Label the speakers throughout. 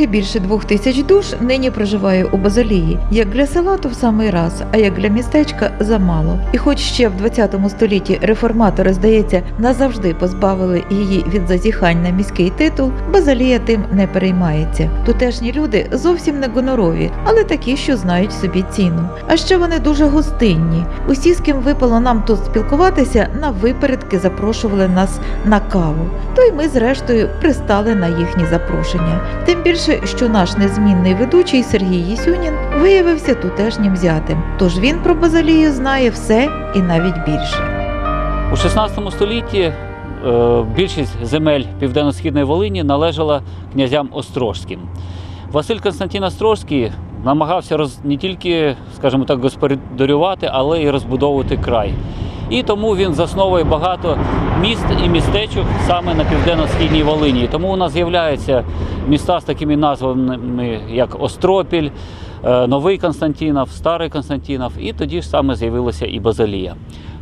Speaker 1: Трохи більше двох тисяч душ нині проживає у Базалії. Як для села, то в самий раз, а як для містечка замало. І хоч ще в 20 столітті реформатори, здається, назавжди позбавили її від зазіхань на міський титул, Базалія тим не переймається. Тутешні люди зовсім не гонорові, але такі, що знають собі ціну. А ще вони дуже гостинні. Усі, з ким випало нам тут спілкуватися, на випередки запрошували нас на каву. То й ми, зрештою, пристали на їхні запрошення. Тим більше, що наш незмінний ведучий Сергій Єсюнін виявився тутешнім зятем. Тож він про Базалію знає все і навіть більше.
Speaker 2: У 16 столітті е, більшість земель Південно-Східної Волині належала князям Острожським. Василь Константин Острожський намагався роз, не тільки, скажімо так, господарювати, але й розбудовувати край. І тому він засновує багато міст і містечок саме на південно-східній Волині. Тому у нас з'являються міста з такими назвами, як Остропіль, е, Новий Константинов, Старий Константинов, і тоді ж саме з'явилася і Базалія.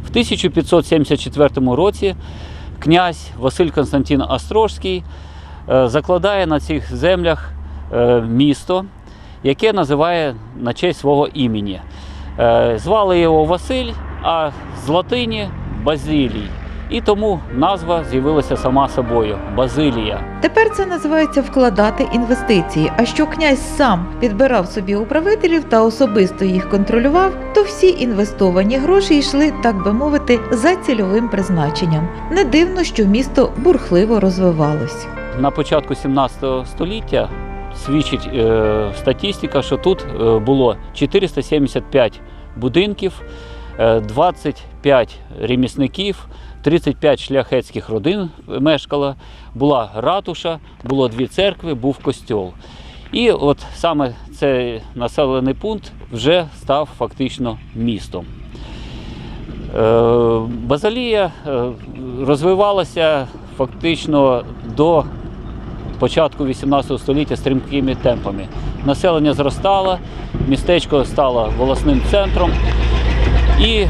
Speaker 2: В 1574 році князь Василь Константин Острожський е, закладає на цих землях е, місто, яке називає на честь свого імені. Звали його Василь, а з латині Базилій. І тому назва з'явилася сама собою Базилія.
Speaker 1: Тепер це називається вкладати інвестиції. А що князь сам підбирав собі управителів та особисто їх контролював, то всі інвестовані гроші йшли, так би мовити, за цільовим призначенням. Не дивно, що місто бурхливо розвивалось.
Speaker 2: На початку 17 століття свідчить е, статистика, що тут е, було 475 будинків, 25 ремісників, 35 шляхетських родин мешкало, була ратуша, було дві церкви, був костьол. І от саме цей населений пункт вже став фактично містом. Е, Базалія е, розвивалася фактично до початку 18 століття стрімкими темпами. Населення зростало, містечко стало волосним центром. І, е,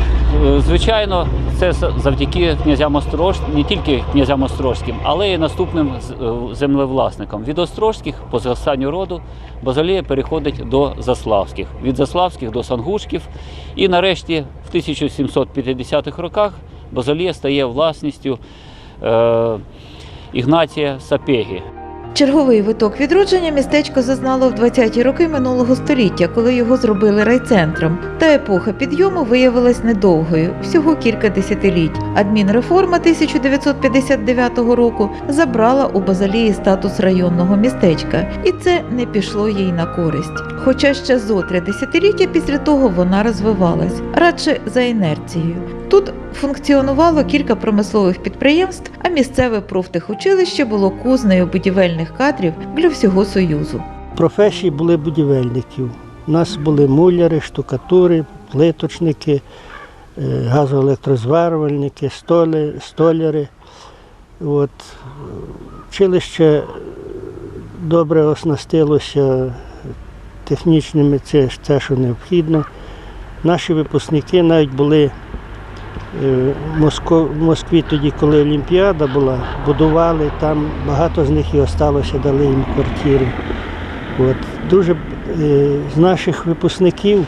Speaker 2: звичайно, це завдяки князям Острожським, не тільки князям Острожським, але й наступним е, землевласникам. Від Острожських по згастанню роду Базалія переходить до Заславських, від Заславських до Сангушків. І нарешті в 1750-х роках Базалія стає власністю е, Ігнатія Сапегі.
Speaker 1: Черговий виток відродження містечко зазнало в 20-ті роки минулого століття, коли його зробили райцентром. Та епоха підйому виявилась недовгою, всього кілька десятиліть. Адмінреформа 1959 року забрала у Базалії статус районного містечка, і це не пішло їй на користь. Хоча ще зо три десятиліття після того вона розвивалась, радше за інерцією. Тут функціонувало кілька промислових підприємств, а місцеве профтехучилище було кузнею будівельних кадрів для всього Союзу.
Speaker 3: професії були будівельників. У нас були муляри, штукатури, плиточники, е, газоелектрозварювальники, столи, столяри. От. Училище добре оснастилося технічними, це, те, що необхідно. Наші випускники навіть були в Москві тоді, коли Олімпіада була, будували, там багато з них і осталося, дали їм квартири. От. Дуже е, з наших випускників,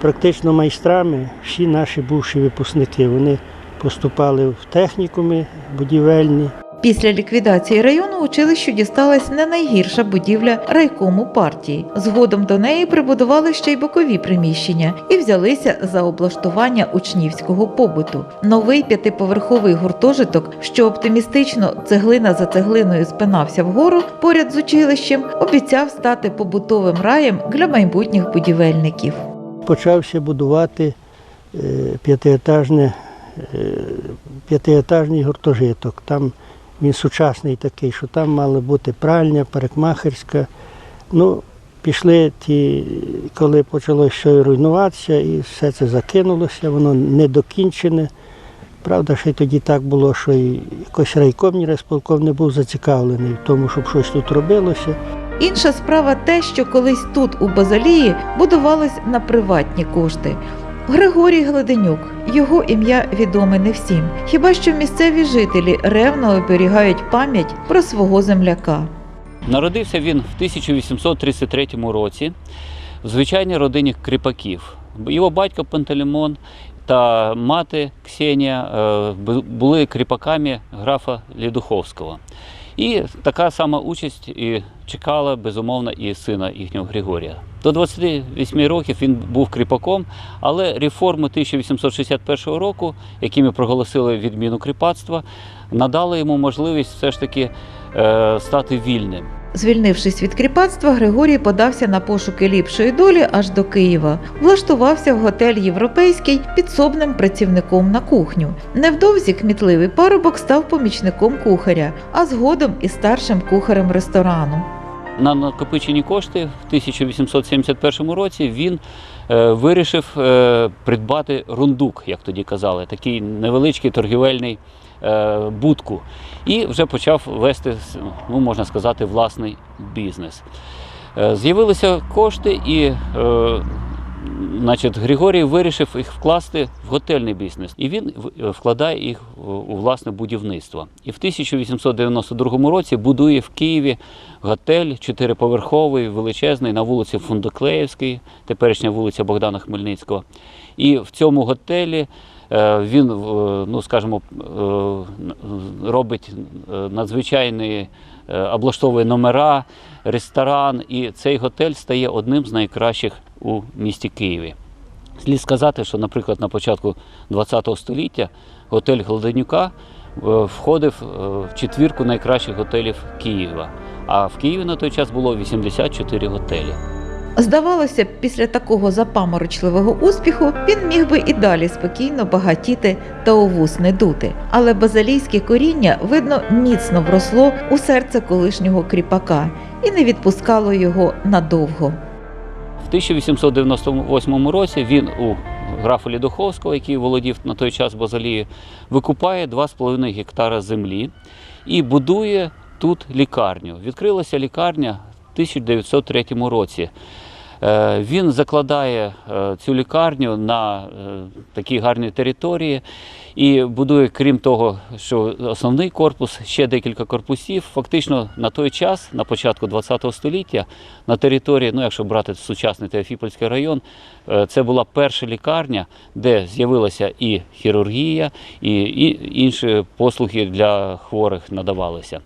Speaker 3: практично майстрами, всі наші бувші випускники, вони поступали в технікуми будівельні.
Speaker 1: Pісля ліквідації району училищу дісталась не найгірша будівля райкому партії. Згодом до неї прибудували ще й бокові приміщення і взялися за облаштування учнівського побуту. Новий п'ятиповерховий гуртожиток, що оптимістично цеглина за цеглиною спинався вгору поряд з училищем, обіцяв стати побутовим раєм для майбутніх будівельників.
Speaker 3: Почався будувати е, е, п'ятиетажний гуртожиток. Там він сучасний такий, що там мала бути пральня, парикмахерська. Ну, пішли ті, коли почало все руйнуватися, і все це закинулося, воно не докінчене. Правда, ще й тоді так було, що і якось райком, ні райсполком не був зацікавлений в тому, щоб щось тут робилося.
Speaker 1: Інша справа те, що колись тут, у Базалії, будувалось на приватні кошти. Григорій Гладенюк, його ім'я відоме не всім. Хіба що місцеві жителі ревно оберігають пам'ять про свого земляка.
Speaker 2: Народився він в 1833 році в звичайній родині кріпаків. Його батько Пантелеймон та мати Ксенія е, були кріпаками графа Лідуховського. І така сама участь і чекала безумовно і сина їхнього Григорія. До 28 років він був кріпаком, але реформи 1861 року, якими проголосили відміну кріпацтва, надали йому можливість все ж таки е, стати вільним.
Speaker 1: Звільнившись від кріпацтва, Григорій подався на пошуки ліпшої долі аж до Києва. Влаштувався в готель Європейський підсобним працівником на кухню. Невдовзі кмітливий парубок став помічником кухаря, а згодом і старшим кухарем ресторану.
Speaker 2: На накопичені кошти в 1871 році він е, вирішив е, придбати рундук, як тоді казали, такий невеличкий торгівельний е, будку. І вже почав вести, ну, можна сказати, власний бізнес. З'явилися кошти, і значить, Григорій вирішив їх вкласти в готельний бізнес. І він вкладає їх у власне будівництво. І в 1892 році будує в Києві готель чотириповерховий, величезний на вулиці Фундоклеївській, теперішня вулиця Богдана Хмельницького. І в цьому готелі е, він, е, ну скажімо, е, робить е, надзвичайні е, облаштовує номера, ресторан, і цей готель стає одним з найкращих у місті Києві. Слід сказати, що, наприклад, на початку ХХ століття готель Гладенюка е, входив е, в четвірку найкращих готелів Києва. А в Києві на той час було 84 готелі.
Speaker 1: Здавалося, після такого запаморочливого успіху він міг би і далі спокійно багатіти та у вус не дути. Але базалійське коріння, видно, міцно вросло у серце колишнього кріпака і не відпускало його надовго.
Speaker 2: В 1898 році він у графа Лідоховського, який володів на той час Базалією, викупає 2,5 гектара землі і будує тут лікарню. Відкрилася лікарня 1903 році. Е, Він закладає е, цю лікарню на е, такій гарній території і будує, крім того, що основний корпус, ще декілька корпусів. Фактично на той час, на початку ХХ століття, на території, ну якщо брати сучасний Теофіпольський район, це була перша лікарня, де з'явилася і хірургія, і інші послуги для хворих надавалися.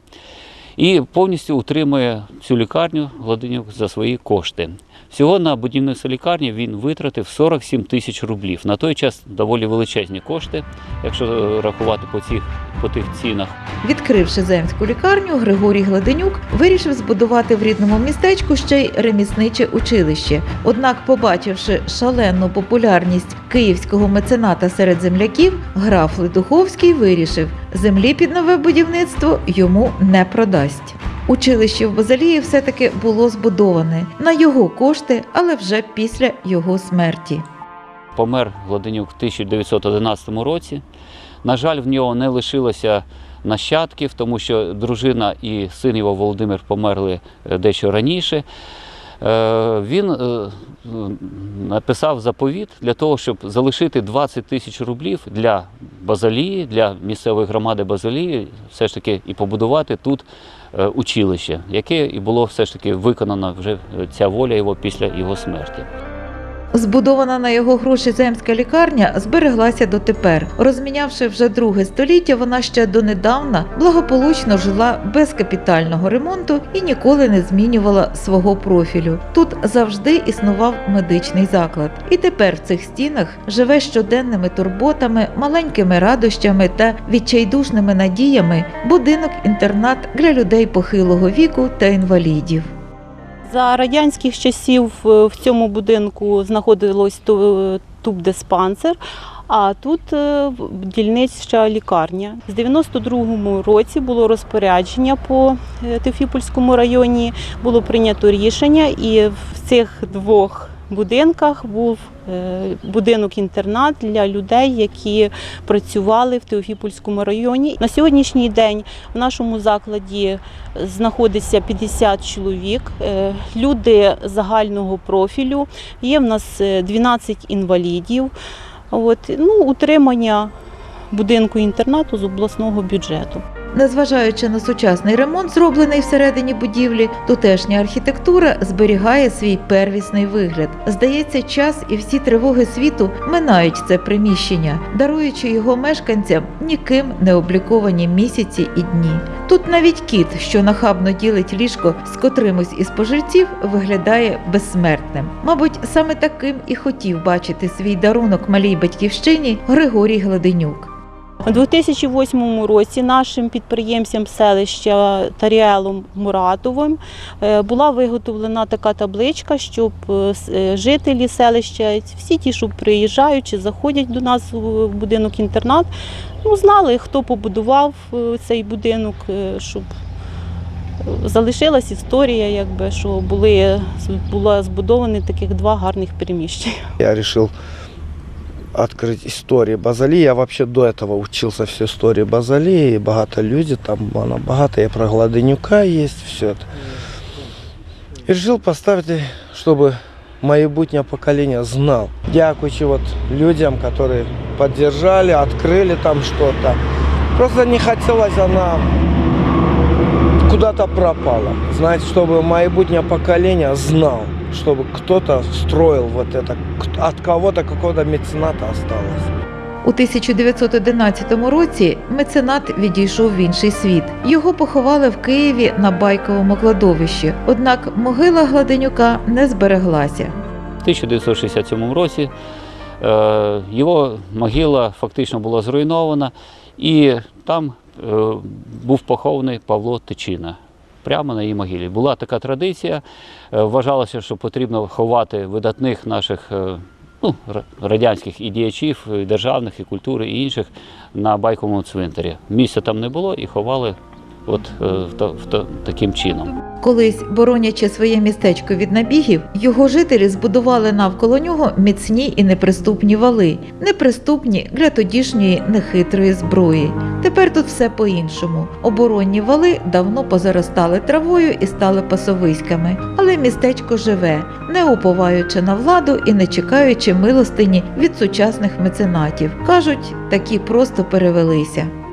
Speaker 2: І повністю утримує цю лікарню Гладенюк за свої кошти. Всього на будівництво лікарні він витратив 47 тисяч рублів. На той час доволі величезні кошти, якщо е, рахувати по, цих, по тих цінах.
Speaker 1: Відкривши земську лікарню, Григорій Гладенюк вирішив збудувати в рідному містечку ще й ремісниче училище. Однак, побачивши шалену популярність київського мецената серед земляків, граф Ледуховський вирішив, землі під нове будівництво йому не продасть. Училище в Базалії все-таки було збудоване на його кошти, але вже після його смерті.
Speaker 2: Помер Гладенюк в 1911 році. На жаль, в нього не лишилося нащадків, тому що дружина і син його Володимир померли е, дещо раніше. Е, Він е, написав заповіт для того, щоб залишити 20 тисяч рублів для Базалії, для місцевої громади Базалії, все ж таки і побудувати тут училище, яке і було все ж таки виконано вже ця воля його після його смерті.
Speaker 1: Збудована на його гроші земська лікарня збереглася дотепер. Розмінявши вже друге століття, вона ще донедавна благополучно жила без капітального ремонту і ніколи не змінювала свого профілю. Тут завжди існував медичний заклад. І тепер в цих стінах живе щоденними турботами, маленькими радощами та відчайдушними надіями будинок-інтернат для людей похилого віку та інвалідів.
Speaker 4: За радянських часів е, в цьому будинку знаходилось туб-диспансер, а тут е, дільнича лікарня. З 92-му році було розпорядження по е, Тефіпольському районі, було прийнято рішення, і в цих двох будинках був е, будинок-інтернат для людей, які працювали в Теофіпольському районі. На сьогоднішній день в нашому закладі знаходиться 50 чоловік, е, люди загального профілю. Є в нас е, 12 інвалідів. От, ну, утримання будинку інтернату з обласного бюджету.
Speaker 1: Незважаючи на сучасний ремонт, зроблений всередині будівлі, тутешня архітектура зберігає свій первісний вигляд. Здається, час і всі тривоги світу минають це приміщення, даруючи його мешканцям ніким не обліковані місяці і дні. Тут навіть кіт, що нахабно ділить ліжко з котримось із пожильців, виглядає безсмертним. Мабуть, саме таким і хотів бачити свій дарунок малій батьківщині Григорій Гладенюк.
Speaker 4: У 2008 році нашим підприємцям селища Таріелом Муратовим е, була виготовлена така табличка, щоб е, е, жителі селища, всі ті, що приїжджають чи заходять до нас в будинок інтернат, ну, знали, хто побудував цей будинок, щоб залишилась історія, якби, що були, було збудовані таких два гарних приміщення.
Speaker 5: Я решил открыть истории Базалии. Я вообще до этого учился все истории Базалии. Богато люди там, она богато. И про Гладенюка есть все это. И решил поставить, чтобы майбутнее поколение знал. Дякуючи вот людям, которые поддержали, открыли там что-то. Просто не хотелось она куда-то пропала. Знаете, чтобы майбутнее поколение знал, чтобы кто-то строил вот это, от кого-то какого-то мецената осталось.
Speaker 1: У 1911 році меценат відійшов в інший світ. Його поховали в Києві на байковому кладовищі. Однак могила Гладенюка не збереглася.
Speaker 2: В 1967 році е, його могила фактично була зруйнована, і там е, був похований Павло Тичина. Прямо на її могилі. Була така традиція. е, Вважалося, що потрібно ховати видатних наших е, ну, радянських і діячів, і державних, і культури, і інших на байковому цвинтарі. Місця там не було і ховали от, в, в в таким чином.
Speaker 1: Колись, боронячи своє містечко від набігів, його жителі збудували навколо нього міцні і неприступні вали, неприступні для тодішньої нехитрої зброї. Тепер тут все по-іншому. Оборонні вали давно позаростали травою і стали пасовиськами, але містечко живе, не уповаючи на владу і не чекаючи милостині від сучасних меценатів. кажуть, такі просто перевелися.